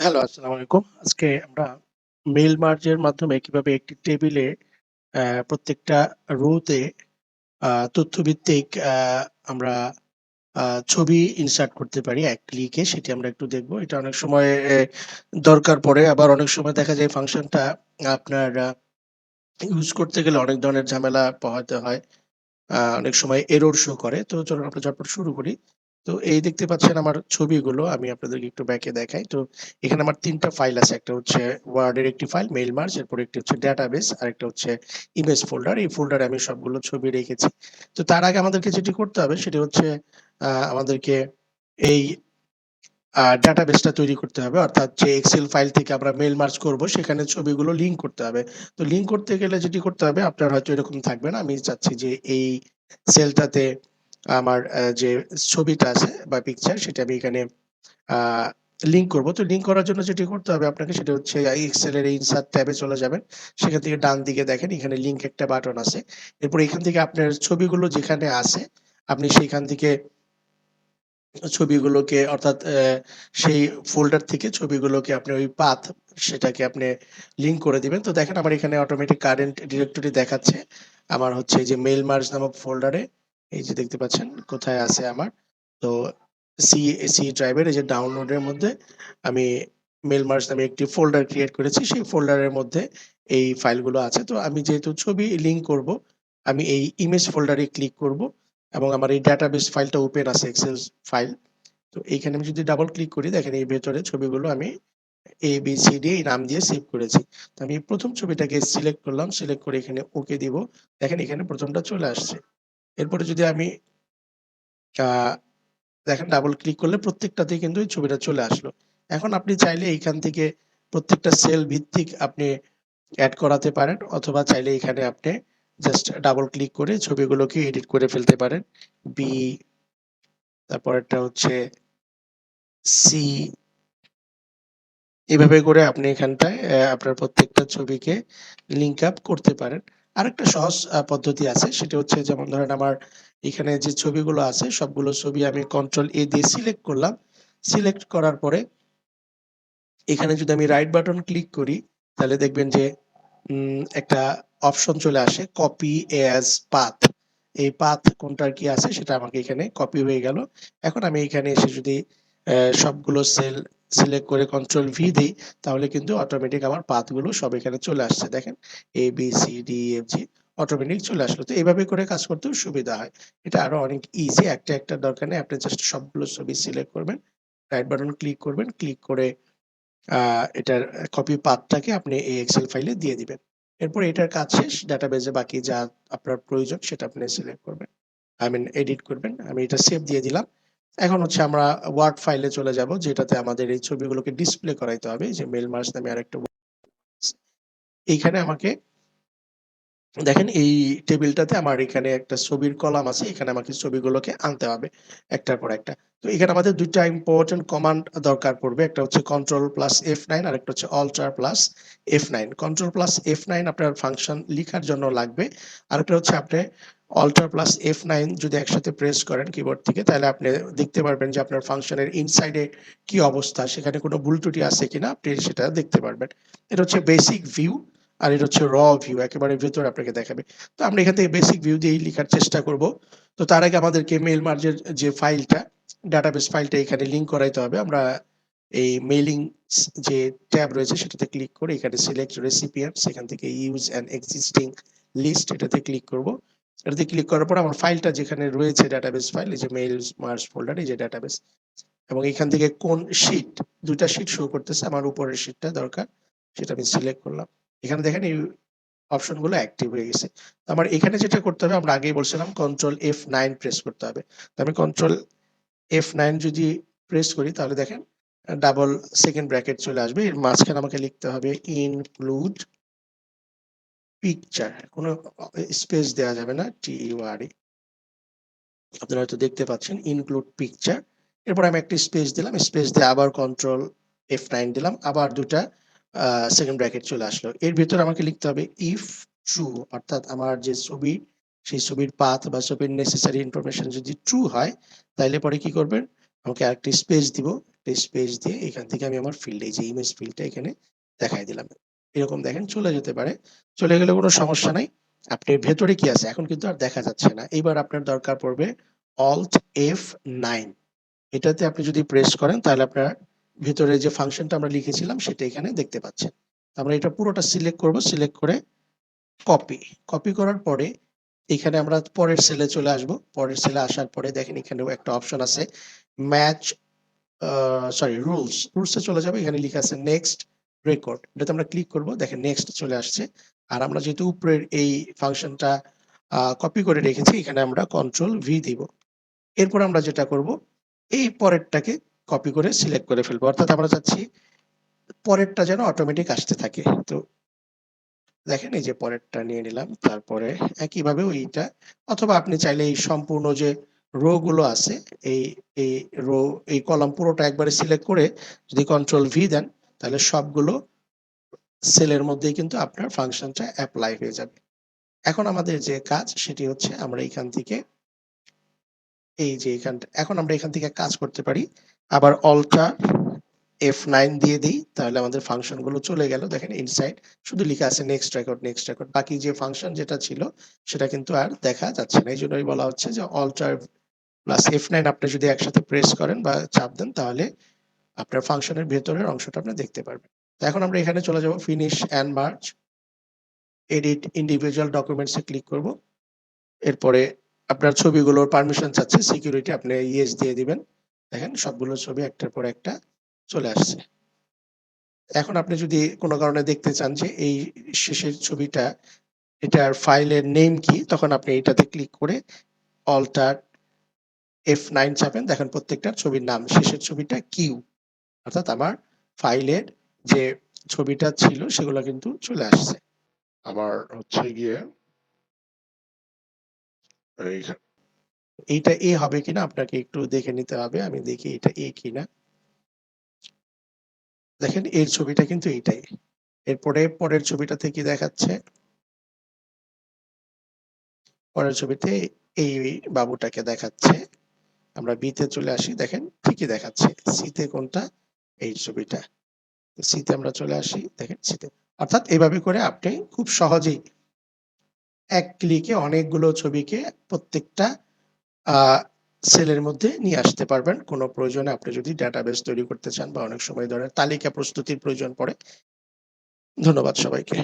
Hello, আসসালামু আলাইকুম। আজকে আমরা মেইল মার্জের মাধ্যমে কীভাবে একটি টেবিলে অ্যা প্রত্যেকটা রোতে তথ্যভিত্তিক আ আমরা আ ছবি ইনসার্ট করতে পারি এক ক্লিকে সেটি আমরা একটু দেখব। এটা অনেক সময় দরকার পড়ে। আবার অনেক সময় দেখা যায় ফাংশনটা আপনার ইউজ করতে গেলে অনেক ধরনের ঝামেলা পোহাতে হয়। আ অনেক সময় এরর শো করে। তো চলুন আমরা ঝটপট শুরু করি। তো এই দেখতে পাচ্ছেন আমার ছবিগুলো আমি আপনাদেরকে একটু ব্যাকে দেখাই। তো এখানে আমার ৩ টা ফাইল আছে। একটা হচ্ছে ওয়ার্ডের একটি ফাইল মেইল মার্চ এরপরে একটি হচ্ছে ডেটাবেস, আরেকটা হচ্ছে ইমেজ ফোল্ডার। এই ফোল্ডারে আমি সবগুলো ছবি রেখেছি। তো তার আগে আমাদেরকে যেটি করতে হবে সেটি হচ্ছে আমাদেরকে এই ডেটাবেসটা তৈরি করতে হবে। অর্থাৎ যে এক্সেল ফাইল থেকে আমরা মেইল মার্চ করব সেখানে ছবিগুলো লিঙ্ক করতে হবে। তো লিঙ্ক করতে গেলে যেটি করতে হবে আপনার হয়তো এরকম থাকবে না। আমি চাচ্ছি যে এই সেলটাতে আমার যে ছবিটা আছে বা পিকচার সেটা আমি এখানে লিঙ্ক করব। তো লিঙ্ক করার জন্য যেটি করতে হবে আপনাকে সেটা হচ্ছে এই এক্সেল এর ইনসার্ট ট্যাবে চলে যাবেন। সেখান থেকে ডান দিকে দেখেন, এখানে লিঙ্ক একটা বাটন আছে। এরপর এখান থেকে আপনার ছবিগুলো যেখানে আছে, আপনি সেইখান থেকে ছবিগুলোকে, অর্থাৎ সেই ফোল্ডার থেকে ছবিগুলোকে আপনি ওই পাথ সেটাকে আপনি লিঙ্ক করে দিবেন। তো দেখেন আমার এখানে অটোমেটিক কারেন্ট ডিরেক্টরি দেখাচ্ছে। আমার হচ্ছে যে মেল মার্জ নামক ফোল্ডারে এই যে দেখতে পাচ্ছেন কোথায় আছে আমার। তো সি সি ড্রাইভের এই যে ডাউনলোডের মধ্যে আমি মেল মার্জ নামে একটি ফোল্ডার ক্রিয়েট করেছি। সেই ফোল্ডারের মধ্যে এই ফাইলগুলো আছে। তো আমি যেহেতু ছবি লিঙ্ক করব, আমি এই ইমেজ ফোল্ডারে ক্লিক করব এবং আমার এই ডেটাবেস ফাইলটা ওপেন আছে এক্সেল ফাইল। তো এইখানে আমি যদি ডাবল ক্লিক করি দেখেন এই ভেতরে ছবিগুলো আমি এ, বি, সি, ডি এই নাম দিয়ে সেভ করেছি। তো আমি প্রথম ছবিটাকে সিলেক্ট করলাম। সিলেক্ট করে এখানে ওকে দিব। দেখেন এখানে প্রথমটা চলে আসছে। এরপরে যদি আমি দেখেন ডাবল ক্লিক করলে প্রত্যেকটাতেই কিন্তু এই ছবিটা চলে আসলো। এখন আপনি চাইলে এইখান থেকে প্রত্যেকটা সেল ভিত্তিক আপনি অ্যাড করাতে পারেন অথবা চাইলে এখানে আপনি জাস্ট ডাবল ক্লিক করে ছবিগুলোকে এডিট করে ফেলতে পারেন। বি তারপরেরটা হচ্ছে সি এভাবে করে আপনি এখানটায় আপনার প্রত্যেকটা ছবিকে লিঙ্ক আপ করতে পারেন। আরেকটা সহজ পদ্ধতি আছে সেটা হচ্ছে যেমন ধরেন আমার এখানে যে ছবিগুলো আছে, সবগুলো ছবি আমি কন্ট্রোল এ দিয়ে সিলেক্ট করলাম। সিলেক্ট করার পরে এখানে যদি আমি রাইট বাটন ক্লিক করি, তাহলে দেখবেন যে একটা অপশন চলে আসে কপি এজ পাথ। এই পাথ কোনটার কি আছে, সেটা আমাকে এখানে কপি হয়ে গেল। এখন আমি এখানে এসে যদি সবগুলো সেল সিলেক্ট করে কন্ট্রোল ভি দেই তাহলে কিন্তু অটোমেটিক আমার পাথগুলো সব এখানে চলে আসছে। দেখেন A, B, C, D, F, G automatic চলে আসলো। তো এভাবে করে কাজ করতেও সুবিধা হয়। এটা আরও অনেক ইজি একটা, একটা দরকার নেই। আপনি জাস্ট সবগুলো ছবি সিলেক্ট করবেন। রাইট বাটন ক্লিক করবেন। ক্লিক করে এটার কপি পাথটাকে আপনি এই এক্সেল ফাইলে দিয়ে দিবেন। এরপর এটার কাজ শেষ। ডাটাবেজে বাকি যা আপনার প্রয়োজন সেটা আপনি সিলেক্ট করবেন। আই মিন এডিট করবেন। আমি এটা সেভ দিয়ে দিলাম। এখন হচ্ছে আমরা ওয়ার্ড ফাইলে চলে যাব, যেটাতে আমাদের এই ছবিগুলোকে ডিসপ্লে করাইতে হবে। যে মেইল মার্জ নামে আরেকটা এইখানে আমাকে, দেখেন এই টেবিলটাতে আমার এখানে একটা ছবির কলাম আছে। এখানে আমাকে ছবিগুলোকে আনতে হবে একটার পর একটা। তো এখানে আমাদের ২ টা ইম্পোর্টেন্ট কমান্ড দরকার পড়বে। একটা হচ্ছে কন্ট্রোল প্লাস এফ নাইন আর একটা হচ্ছে alter plus F nine control plus F nine আপনার ফাংশন লিখার জন্য লাগবে। আর একটা হচ্ছে আপনি অল্টার প্লাস এফ নাইন যদি একসাথে প্রেস করেন কিবোর্ড থেকে তাহলে আপনি দেখতে পারবেন যে আপনার ফাংশনের ইনসাইড কি অবস্থা, সেখানে কোনো ভুল ত্রুটি আছে কিনা আপনি সেটা দেখতে পারবেন। এটা হচ্ছে বেসিক ভিউ আর এটা হচ্ছে র ভিউ একেবারে ভেতরে আপনাকে দেখাবে। তো আমরা এখান থেকে বেসিক ভিউ দিয়েই লিখার চেষ্টা করব। তো তার আগে আমাদেরকে মেল মার্জের যে ফাইলটা ডাটাবেস ফাইলটা এখানে লিঙ্ক করাইতে হবে। আমরা এই মেইলিং যে ট্যাব রয়েছে সেটাতে ক্লিক করে এখানে সিলেক্ট রেসিপিয়েন্ট সেখান থেকে ইউজ অ্যান এক্সিস্টিং লিস্ট এটাতে ক্লিক করব। এটাতে ক্লিক করার পর আমার ফাইলটা যেখানে রয়েছে ডাটাবেস ফাইল এই যে মেইল মার্জ ফোল্ডার এই যে ডাটাবেস এবং এখান থেকে কোন শিট ২ টা শিট শো করতেছে, আমার উপরের শিটটা দরকার, সেটা আমি সিলেক্ট করলাম। এখানে দেখেন এই অপশনগুলো অ্যাক্টিভ হয়ে গেছে। আমার এখানে যেটা করতে হবে, আমরা আগেই বলছিলাম কন্ট্রোল এফ নাইন প্রেস করতে হবে। তো আমি কন্ট্রোল এফ নাইন যদি প্রেস করি, তাহলে দেখেন ডাবল সেকেন্ড ব্র্যাকেট চলে আসবে। এর মাঝখানে আমাকে লিখতে হবে ইনক্লুড পিকচার কোনো স্পেস দেওয়া যাবে না টি ইউ আর আপনারা হয়তো দেখতে পাচ্ছেন ইনক্লুড পিকচার এরপর আমি একটা স্পেস দিলাম স্পেস দিয়ে আবার কন্ট্রোল এফ নাইন দিলাম, আবার দুটা সেকেন্ড ব্র্যাকেট চলে আসলো। এর ভেতরে আমাকে লিখতে হবে ইফ ট্রু অর্থাৎ আমার যে ছবি, সেই ছবির পাথ বা ছবির নেসেসারি ইনফরমেশন যদি ট্রু হয় তাহলে পরে কি করবেন? আমাকে আরেকটি স্পেস দিব। একটা স্পেস দিয়ে এখান থেকে আমি আমার ফিল্ডে যে ইমেজ ফিল্ডটা এখানে দেখাই দিলাম। এরকম দেখেন চলে যেতে পারে। চলে গেলে কোনো সমস্যা নাই। আপনি ভেতরে কি আছে এখন কিন্তু আর দেখা যাচ্ছে না। এইবার আপনার দরকার পড়বে অল্ট এফ নাইন এটাতে আপনি যদি প্রেস করেন, তাহলে আপনার ভেতরে যে ফাংশনটা আমরা লিখেছিলাম, সেটা এখানে দেখতে পাচ্ছেন। আমরা এটা পুরোটা সিলেক্ট করব। সিলেক্ট করে কপি। কপি করার পরে এখানে আমরা পরের সেলে চলে আসব। পরের সেলে আসার পরে দেখেন এখানেও একটা অপশন আছে ম্যাচ সরি রুলস। রুলসে চলে যাবে এখানে লিখা আছে নেক্সট রেকর্ড। এটাতে আমরা ক্লিক করব। দেখেন নেক্সট চলে আসছে। আর আমরা যেহেতু উপরের এই ফাংশনটা কপি করে রেখেছি, এখানে আমরা কন্ট্রোল ভি দিব। এরপর আমরা যেটা করব, এই পরেরটাকে কপি করে সিলেক্ট করে ফেলব। অর্থাৎ আমরা চাচ্ছি পরেরটা যেন অটোমেটিক আসতে থাকে। তো দেখেন এই যে পরেরটা নিয়ে নিলাম। তারপরে একইভাবে ওইটা, অথবা আপনি চাইলে এই সম্পূর্ণ যে রো গুলো আছে, এই এই রো এই কলাম পুরোটা একবারে সিলেক্ট করে যদি কন্ট্রোল ভি দেন তাহলে সবগুলো সেলের মধ্যেই কিন্তু আপনার ফাংশনটা অ্যাপ্লাই হয়ে যাবে। এখন আমাদের যে কাজ সেটি হচ্ছে আমরা এখান থেকে এই যে এখানটা এখন আমরা এখান থেকে কাজ করতে পারি। আবার অল্টা এফ নাইন দিয়ে দিই তাহলে আমাদের ফাংশনগুলো চলে গেল। দেখেন ইনসাইড শুধু লিখা আছে নেক্সট রেকর্ড, নেক্সট রেকর্ড। বাকি যে ফাংশন যেটা ছিল সেটা কিন্তু আর দেখা যাচ্ছে না। এই জন্যই বলা হচ্ছে যে অল্টার প্লাস এফ নাইন আপনি যদি একসাথে প্রেস করেন বা চাপ দেন তাহলে আপনার ফাংশনের ভেতরের অংশটা আপনি দেখতে পারবেন। তো এখন আমরা এখানে চলে যাব finish and merge. Edit individual documents click করব। এরপরে আপনার ছবিগুলোর পারমিশন চাচ্ছে সিকিউরিটি আপনি ইয়েস দিয়ে দিবেন। দেখেন সবগুলো ছবি একটার পর একটা চলে আসছে। এখন আপনি যদি কোনো কারণে দেখতে চান যে এই শেষের ছবিটা, এটার ফাইলের নেম কি, তখন আপনি এটাতে ক্লিক করে অল্টার এফ নাইন চাপেন দেখেন প্রত্যেকটা ছবির নাম, শেষের ছবিটা কিউ অর্থাৎ আমার ফাইলের যে ছবিটা ছিল, সেগুলো কিন্তু চলে আসছে। আমার হচ্ছে গিয়ে এইটা এ হবে কিনা আপনাকে একটু দেখে নিতে হবে। আমি দেখি এটা এ কিনা। দেখেন, এর ছবিটা কিন্তু এইটাই। এরপরে পরের ছবিটাতে কি দেখাচ্ছে? পরের ছবিতে এই বাবুটাকে দেখাচ্ছে। আমরা বিতে চলে আসি, দেখেন ঠিকই দেখাচ্ছে। সি তে কোনটা? এই ছবিটা। সিতে আমরা চলে আসি, দেখেন সিতে অর্থাৎ এইভাবে করে আপনি খুব সহজেই এক ক্লিকে অনেকগুলো ছবিকে প্রত্যেকটা সেলের মধ্যে নিয়ে আসতে পারবেন। কোনো প্রয়োজনে আপনি যদি ডাটাবেস তৈরি করতে চান বা অনেক সময় ধরে তালিকা প্রস্তুতির প্রয়োজন পড়ে। ধন্যবাদ সবাইকে।